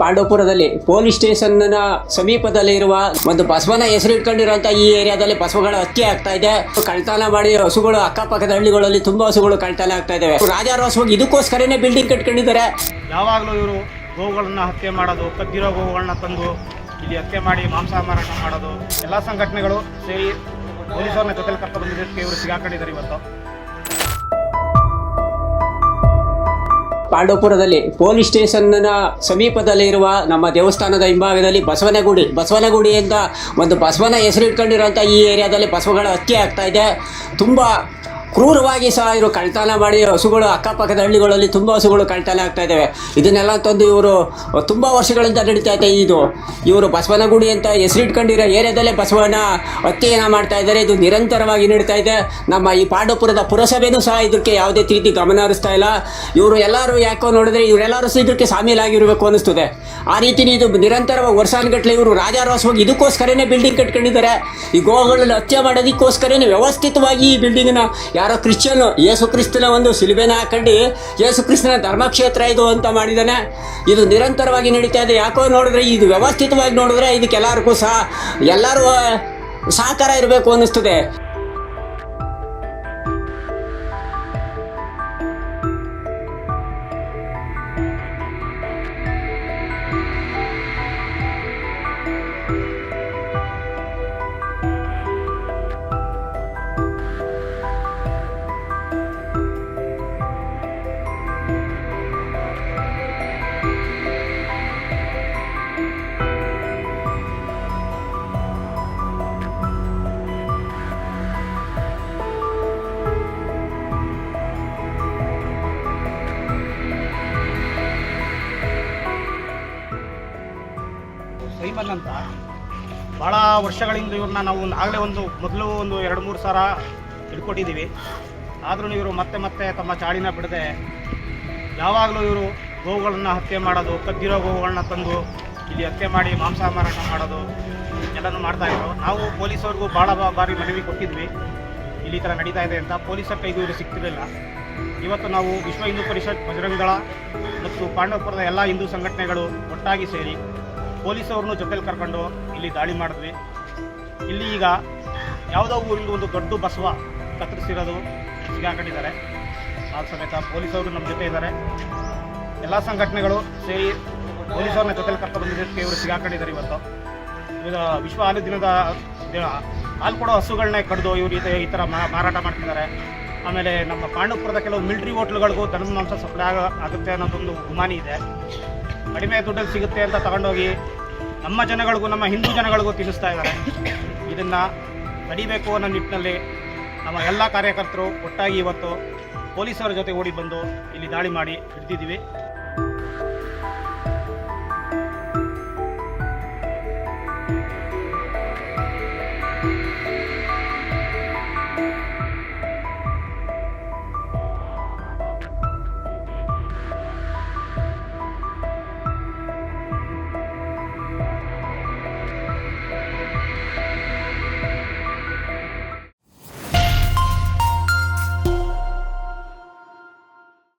ಪಾಂಡವಪುರದಲ್ಲಿ police station ಸಮೀಪದಲ್ಲಿ ಇರುವ ಒಂದು ಬಸವನ ಹೆಸರು ಇಟ್ಕೊಂಡಿರುವಂತಹ ಈ ಏರಿಯಾದಲ್ಲಿ ಬಸವಗಳ ಹತ್ಯೆ ಆಗ್ತಾ ಇದೆ. ಕಳ್ತಾನ ಮಾಡಿ ಹಸುಗಳು ಅಕ್ಕಪಕ್ಕದ ಹಳ್ಳಿಗಳಲ್ಲಿ ತುಂಬಾ ಹಸುಗಳು ಕಳ್ತಾನ ಆಗ್ತಾ ಇದಾವೆ. ರಾಜಾರೋತ್ಸವ ಇದಕ್ಕೋಸ್ಕರನೇ ಬಿಲ್ಡಿಂಗ್ ಕಟ್ಕೊಂಡಿದ್ದಾರೆ. ಯಾವಾಗಲೂ ಇವರು ಗೋವುಗಳನ್ನ ಹತ್ಯೆ ಮಾಡೋದು, ಕದ್ದಿರೋ ಗೋವುಗಳನ್ನ ತಂದು ಇಲ್ಲಿ ಹತ್ಯೆ ಮಾಡಿ ಮಾಂಸ ಮಾರಾಟ ಮಾಡೋದು, ಎಲ್ಲ ಸಂಘಟನೆಗಳು ಸೇರಿ ಪೊಲೀಸರನ್ನ ಜೊತೆಲಿ ಕರ್ಕೊಂಡು ಬಂದಿದ್ದಕ್ಕೆ ಇವರು ಸಿಗಾಕೊಂಡಿದ್ದಾರೆ ಇವತ್ತು. ಪಾಂಡವಪುರದಲ್ಲಿ ಪೊಲೀಸ್ ಸ್ಟೇಷನ್ನ ಸಮೀಪದಲ್ಲಿ ಇರುವ ನಮ್ಮ ದೇವಸ್ಥಾನದ ಹಿಂಭಾಗದಲ್ಲಿ ಬಸವನಗುಡಿ, ಬಸವನಗುಡಿಯಿಂದ ಒಂದು ಬಸವನ ಹೆಸರಿಟ್ಕೊಂಡಿರುವಂಥ ಈ ಏರಿಯಾದಲ್ಲಿ ಬಸವಗಳ ಹತ್ಯೆ ಆಗ್ತಾ ಇದೆ. ತುಂಬ ಕ್ರೂರವಾಗಿ ಸಹ ಇವರು ಕಳ್ತನ ಮಾಡಿ ಹಸುಗಳು ಅಕ್ಕಪಕ್ಕದ ಹಳ್ಳಿಗಳಲ್ಲಿ ತುಂಬ ಹಸುಗಳು ಕಳ್ತನ ಆಗ್ತಾ ಇದ್ದಾವೆ. ಇದನ್ನೆಲ್ಲ ತಂದು ಇವರು ತುಂಬ ವರ್ಷಗಳಿಂದ ನಡೀತಾ ಇದೆ ಇದು. ಇವರು ಬಸವನಗುಡಿ ಅಂತ ಹೆಸರಿಟ್ಕೊಂಡಿರೋ ಏರಿಯಾದಲ್ಲೇ ಬಸವನ ಹತ್ಯೆಯನ್ನು ಮಾಡ್ತಾ ಇದ್ದಾರೆ. ಇದು ನಿರಂತರವಾಗಿ ನಡೀತಾ ಇದೆ. ನಮ್ಮ ಈ ಪಾಂಡವಪುರದ ಪುರಸಭೆನೂ ಸಹ ಇದಕ್ಕೆ ಯಾವುದೇ ರೀತಿ ಗಮನ ಹರಿಸ್ತಾ ಇಲ್ಲ. ಇವರು ಎಲ್ಲರೂ ಯಾಕೋ ನೋಡಿದ್ರೆ ಇವರೆಲ್ಲರೂ ಸಹ ಇದಕ್ಕೆ ಸಾಮೀಲಾಗಿರಬೇಕು ಅನ್ನಿಸ್ತದೆ. ಆ ರೀತಿ ಇದು ನಿರಂತರವಾಗಿ ವರ್ಷಾನುಗಟ್ಟಲೆ ಇವರು ರಾಜಾರೋತ್ಸವ ಇದಕ್ಕೋಸ್ಕರನೇ ಬಿಲ್ಡಿಂಗ್ ಕಟ್ಕೊಂಡಿದ್ದಾರೆ. ಈ ಗೋವಾಗಳಲ್ಲಿ ಹತ್ಯೆ ಮಾಡೋದಕ್ಕೋಸ್ಕರನೇ ವ್ಯವಸ್ಥಿತವಾಗಿ ಈ ಬಿಲ್ಡಿಂಗ್ನ ಯಾರೋ ಕ್ರಿಶ್ಚಿಯನ್ ಯೇಸು ಕ್ರಿಸ್ತನ ಒಂದು ಸಿಲುಬೆನ ಹಾಕೊಂಡು ಯೇಸು ಕ್ರಿಸ್ತನ ಧರ್ಮಕ್ಷೇತ್ರ ಇದು ಅಂತ ಮಾಡಿದಾನೆ ಇದು ನಿರಂತರವಾಗಿ ನಡೀತಾ ಇದೆ. ಯಾಕೋ ನೋಡಿದ್ರೆ ಇದು ವ್ಯವಸ್ಥಿತವಾಗಿ ನೋಡಿದ್ರೆ ಇದಕ್ಕೆಲ್ಲರಿಗೂ ಸಹ ಎಲ್ಲರೂ ಸಹಕಾರ ಇರಬೇಕು ಅನ್ನಿಸ್ತದೆ. ಸೈಮನ್ ಅಂತ. ಭಾಳ ವರ್ಷಗಳಿಂದ ಇವ್ರನ್ನ ನಾವು ಆಗಲೇ ಒಂದು, ಮೊದಲು ಒಂದು ಎರಡು, ಮೂರು ಸಾವಿರ ಹಿಡ್ಕೊಟ್ಟಿದ್ದೀವಿ. ಆದರೂ ಇವರು ಮತ್ತೆ ಮತ್ತೆ ತಮ್ಮ ಚಾಳಿನ ಬಿಡದೆ ಯಾವಾಗಲೂ ಇವರು ಗೋವುಗಳನ್ನ ಹತ್ಯೆ ಮಾಡೋದು, ಕದ್ದಿರೋ ಗೋವುಗಳನ್ನ ತಂದು ಇಲ್ಲಿ ಹತ್ಯೆ ಮಾಡಿ ಮಾಂಸ ಮಾರಾಟ ಮಾಡೋದು, ಎಲ್ಲನೂ ಮಾಡ್ತಾಯಿದ್ರು ನಾವು ಪೊಲೀಸವ್ರಿಗೂ ಭಾಳ ಬಾರಿ ಮನವಿ ಕೊಟ್ಟಿದ್ವಿ. ಇಲ್ಲಿ ಥರ ನಡೀತಾ ಇದೆ ಅಂತ ಪೊಲೀಸರ ಕೈಗೂ ಇವರು ಸಿಗ್ತಿರಲಿಲ್ಲ. ಇವತ್ತು ನಾವು ವಿಶ್ವ ಹಿಂದೂ ಪರಿಷತ್ ಬಜರಂಗ ದಳ ಮತ್ತು ಪಾಂಡವಪುರದ ಎಲ್ಲ ಹಿಂದೂ ಸಂಘಟನೆಗಳು ಒಟ್ಟಾಗಿ ಸೇರಿ ಪೊಲೀಸವ್ರನ್ನೂ ಜೊತೆಲಿ ಕರ್ಕೊಂಡು ಇಲ್ಲಿ ದಾಳಿ ಮಾಡಿದ್ವಿ. ಇಲ್ಲಿ ಈಗ ಯಾವುದೋ ಊರಿಂದ ಒಂದು ದೊಡ್ಡ ಬಸವ ಕತ್ತರಿಸಿರೋದು ಸಿಗಾಕೊಂಡಿದ್ದಾರೆ ಆ ಸಮೇತ ಪೊಲೀಸವರು ನಮ್ಮ ಜೊತೆ ಇದ್ದಾರೆ. ಎಲ್ಲ ಸಂಘಟನೆಗಳು ಸೇರಿ ಪೊಲೀಸವ್ರನ್ನ ಜೊತೆಲಿ ಕರ್ಕೊಂಡು ಬಂದಿದ್ದಕ್ಕೆ ಇವರು ಸಿಗಾಕೊಂಡಿದ್ದಾರೆ ಇವತ್ತು. ಈಗ ವಿಶ್ವ ಹಾಲು ದಿನದ ದಿನ ಹಾಲು ಕೊಡೋ ಹಸುಗಳನ್ನೇ ಕಡಿದು ಇವರು ಈ ಥರ ಮಾರಾಟ ಮಾಡ್ತಿದ್ದಾರೆ. ಆಮೇಲೆ ನಮ್ಮ ಪಾಂಡವಪುರದ ಕೆಲವು ಮಿಲಿಟರಿ ಹೋಟ್ಲುಗಳಿಗೂ ಧನ ಮಾಂಸ ಸಪ್ಲೈ ಆಗ ಆಗುತ್ತೆ ಅನ್ನೋದೊಂದು ಅಭಿಮಾನಿ ಇದೆ. ಕಡಿಮೆ ದುಡ್ಡಲ್ಲಿ ಸಿಗುತ್ತೆ ಅಂತ ತಗೊಂಡೋಗಿ ನಮ್ಮ ಜನಗಳಿಗೂ, ನಮ್ಮ ಹಿಂದೂ ಜನಗಳಿಗೂ ತಿನ್ನಿಸ್ತಾ ಇದ್ದಾರೆ. ಇದನ್ನು ತಡಿಬೇಕು ಅನ್ನೋ ನಿಟ್ಟಿನಲ್ಲಿ ನಮ್ಮ ಎಲ್ಲ ಕಾರ್ಯಕರ್ತರು ಒಟ್ಟಾಗಿ ಇವತ್ತು ಪೊಲೀಸರ ಜೊತೆ ಓಡಿ ಬಂದು ಇಲ್ಲಿ ದಾಳಿ ಮಾಡಿ ಹಿಡ್ದಿದ್ದೀವಿ.